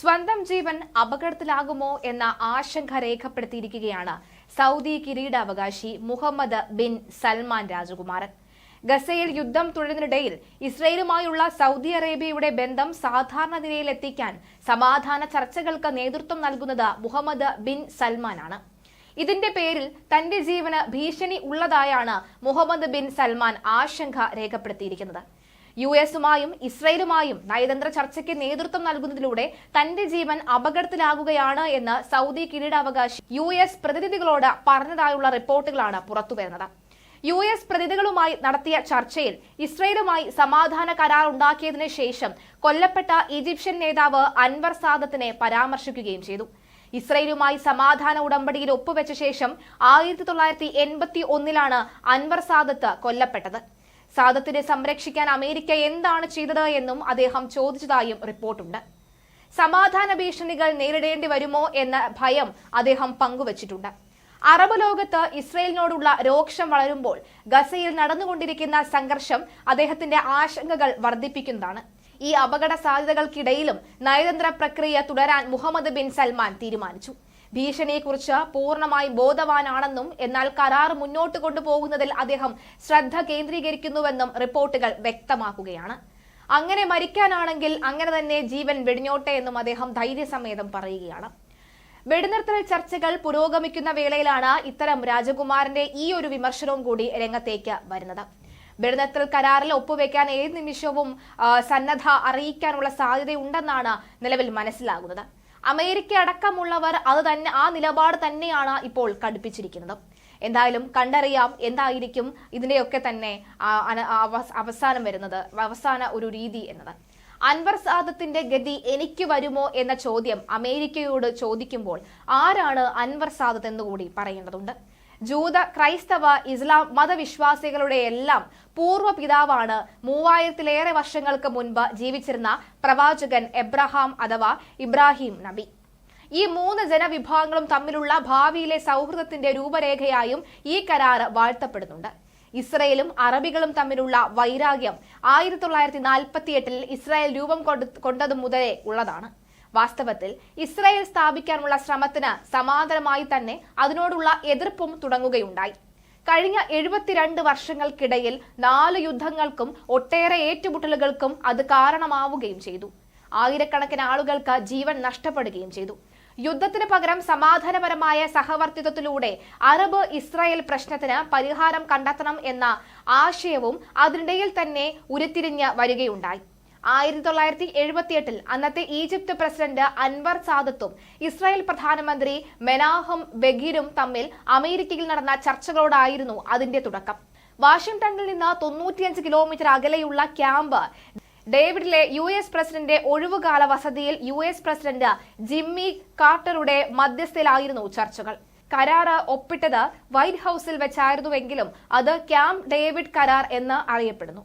സ്വന്തം ജീവൻ അപകടത്തിലാകുമോ എന്ന ആശങ്ക രേഖപ്പെടുത്തിയിരിക്കുകയാണ് സൗദി കിരീടാവകാശി മുഹമ്മദ് ബിൻ സൽമാൻ രാജകുമാരൻ. ഗസയിൽ യുദ്ധം തുടരുന്നതിനിടയിൽ ഇസ്രയേലുമായുള്ള സൗദി അറേബ്യയുടെ ബന്ധം സാധാരണ നിലയിലെത്തിക്കാൻ സമാധാന ചർച്ചകൾക്ക് നേതൃത്വം നൽകുന്നത് മുഹമ്മദ് ബിൻ സൽമാനാണ്. ഇതിന്റെ പേരിൽ തന്റെ ജീവന് ഭീഷണി ഉള്ളതായാണ് മുഹമ്മദ് ബിൻ സൽമാൻ ആശങ്ക രേഖപ്പെടുത്തിയിരിക്കുന്നത്. യു എസുമായും ഇസ്രയേലുമായും നയതന്ത്ര ചർച്ചയ്ക്ക് നേതൃത്വം നൽകുന്നതിലൂടെ തന്റെ ജീവൻ അപകടത്തിലാകുകയാണ് എന്ന് സൗദി കിരീടാവകാശി യു എസ് പ്രതിനിധികളോട് പറഞ്ഞതായുള്ള റിപ്പോർട്ടുകളാണ് പുറത്തുവരുന്നത്. യു എസ് പ്രതിനിധികളുമായി നടത്തിയ ചർച്ചയിൽ ഇസ്രയേലുമായി സമാധാന കരാർ ഉണ്ടാക്കിയതിനു ശേഷം കൊല്ലപ്പെട്ട ഈജിപ്ഷ്യൻ നേതാവ് അൻവർ സാദത്തിനെ പരാമർശിക്കുകയും ചെയ്തു. ഇസ്രയേലുമായി സമാധാന ഉടമ്പടിയിൽ ഒപ്പുവെച്ച ശേഷം ആയിരത്തി തൊള്ളായിരത്തി എൺപത്തി ഒന്നിലാണ് അൻവർ സാദത്ത് കൊല്ലപ്പെട്ടത്. സാദത്തിനെ സംരക്ഷിക്കാൻ അമേരിക്ക എന്താണ് ചെയ്തത് എന്നും അദ്ദേഹം ചോദിച്ചതായും റിപ്പോർട്ടുണ്ട്. സമാധാന ഭീഷണികൾ നേരിടേണ്ടി വരുമോ എന്ന ഭയം അദ്ദേഹം പങ്കുവച്ചിട്ടുണ്ട്. അറബ് ലോകത്ത് ഇസ്രയേലിനോടുള്ള രോക്ഷം വളരുമ്പോൾ ഗസയിൽ നടന്നുകൊണ്ടിരിക്കുന്ന സംഘർഷം അദ്ദേഹത്തിന്റെ ആശങ്കകൾ വർദ്ധിപ്പിക്കുന്നതാണ്. ഈ അപകട സാധ്യതകൾക്കിടയിലും നയതന്ത്ര പ്രക്രിയ തുടരാൻ മുഹമ്മദ് ബിൻ സൽമാൻ തീരുമാനിച്ചു. ഭീഷണിയെക്കുറിച്ച് പൂർണമായി ബോധവാനാണെന്നും എന്നാൽ കരാർ മുന്നോട്ട് കൊണ്ടുപോകുന്നതിൽ അദ്ദേഹം ശ്രദ്ധ കേന്ദ്രീകരിക്കുന്നുവെന്നും റിപ്പോർട്ടുകൾ വ്യക്തമാക്കുകയാണ്. അങ്ങനെ മരിക്കാനാണെങ്കിൽ അങ്ങനെ തന്നെ ജീവൻ വെടിഞ്ഞോട്ടെ എന്നും അദ്ദേഹം ധൈര്യസമേതം പറയുകയാണ്. വെടിനിർത്തൽ ചർച്ചകൾ പുരോഗമിക്കുന്ന വേളയിലാണ് ഇത്തരം രാജകുമാരന്റെ ഈ ഒരു വിമർശനവും കൂടി രംഗത്തേക്ക് വരുന്നത്. വെടിനിർത്തൽ കരാറിൽ ഒപ്പുവെക്കാൻ ഏത് നിമിഷവും സന്നദ്ധ അറിയിക്കാനുള്ള സാധ്യതയുണ്ടെന്നാണ് നിലവിൽ മനസ്സിലാകുന്നത്. അമേരിക്ക അടക്കമുള്ളവർ അത് തന്നെ ആ നിലപാട് തന്നെയാണ് ഇപ്പോൾ കടുപ്പിച്ചിരിക്കുന്നത്. എന്തായാലും കണ്ടറിയാം എന്തായിരിക്കും ഇതിന്റെയൊക്കെ തന്നെ അവസാനം വരുന്നത് അവസാന ഒരു രീതി എന്നത്. അൻവർ സാദത്തിന്റെ ഗതി എനിക്ക് വരുമോ എന്ന ചോദ്യം അമേരിക്കയോട് ചോദിക്കുമ്പോൾ ആരാണ് അൻവർ സാദത്ത് എന്നുകൂടി പറയേണ്ടതുണ്ട്. ജൂത ക്രൈസ്തവ ഇസ്ലാം മതവിശ്വാസികളുടെ എല്ലാം പൂർവ പിതാവാണ് മൂവായിരത്തിലേറെ വർഷങ്ങൾക്ക് മുൻപ് ജീവിച്ചിരുന്ന പ്രവാചകൻ എബ്രഹാം അഥവാ ഇബ്രാഹിം നബി. ഈ മൂന്ന് ജനവിഭാഗങ്ങളും തമ്മിലുള്ള ഭാവിയിലെ സൗഹൃദത്തിന്റെ രൂപരേഖയായും ഈ കരാറ് വാഴ്ത്തപ്പെടുന്നുണ്ട്. ഇസ്രയേലും അറബികളും തമ്മിലുള്ള വൈരാഗ്യം ആയിരത്തി തൊള്ളായിരത്തി നാൽപ്പത്തി എട്ടിൽ ഇസ്രായേൽ രൂപം കൊണ്ട്- കൊണ്ടതു മുതലേ ഉള്ളതാണ്. വാസ്തവത്തിൽ ഇസ്രായേൽ സ്ഥാപിക്കാനുള്ള ശ്രമത്തിന് സമാന്തരമായി തന്നെ അതിനോടുള്ള എതിർപ്പും തുടങ്ങുകയുണ്ടായി. കഴിഞ്ഞ എഴുപത്തിരണ്ട് വർഷങ്ങൾക്കിടയിൽ നാല് യുദ്ധങ്ങൾക്കും ഒട്ടേറെ ഏറ്റുമുട്ടലുകൾക്കും അത് കാരണമാവുകയും ചെയ്തു. ആയിരക്കണക്കിന് ആളുകൾക്ക് ജീവൻ നഷ്ടപ്പെടുകയും ചെയ്തു. യുദ്ധത്തിന് പകരം സമാധാനപരമായ സഹവർത്തിത്വത്തിലൂടെ അറബ് ഇസ്രായേൽ പ്രശ്നത്തിന് പരിഹാരം കണ്ടെത്തണം എന്ന ആശയവും അതിനിടയിൽ തന്നെ ഉരുത്തിരിഞ്ഞ് വരികയുണ്ടായി. ആയിരത്തി തൊള്ളായിരത്തി എഴുപത്തിയെട്ടിൽ അന്നത്തെ ഈജിപ്ത് പ്രസിഡന്റ് അൻവർ സാദത്തും ഇസ്രായേൽ പ്രധാനമന്ത്രി മെനാഹം ബഗീരും തമ്മിൽ അമേരിക്കയിൽ നടന്ന ചർച്ചകളോടായിരുന്നു അതിന്റെ തുടക്കം. വാഷിംഗ്ടണിൽ നിന്ന് തൊണ്ണൂറ്റിയഞ്ച് കിലോമീറ്റർ അകലെയുള്ള ക്യാമ്പ് ഡേവിഡിലെ യു എസ് പ്രസിഡന്റ് ഒഴിവുകാല വസതിയിൽ യു എസ് പ്രസിഡന്റ് ജിമ്മി കാർട്ടറുടെ മധ്യസ്ഥയിലായിരുന്നു ചർച്ചകൾ. കരാറ് ഒപ്പിട്ടത് വൈറ്റ് ഹൌസിൽ വെച്ചായിരുന്നുവെങ്കിലും അത് ക്യാമ്പ് ഡേവിഡ് കരാർ എന്ന് അറിയപ്പെടുന്നു.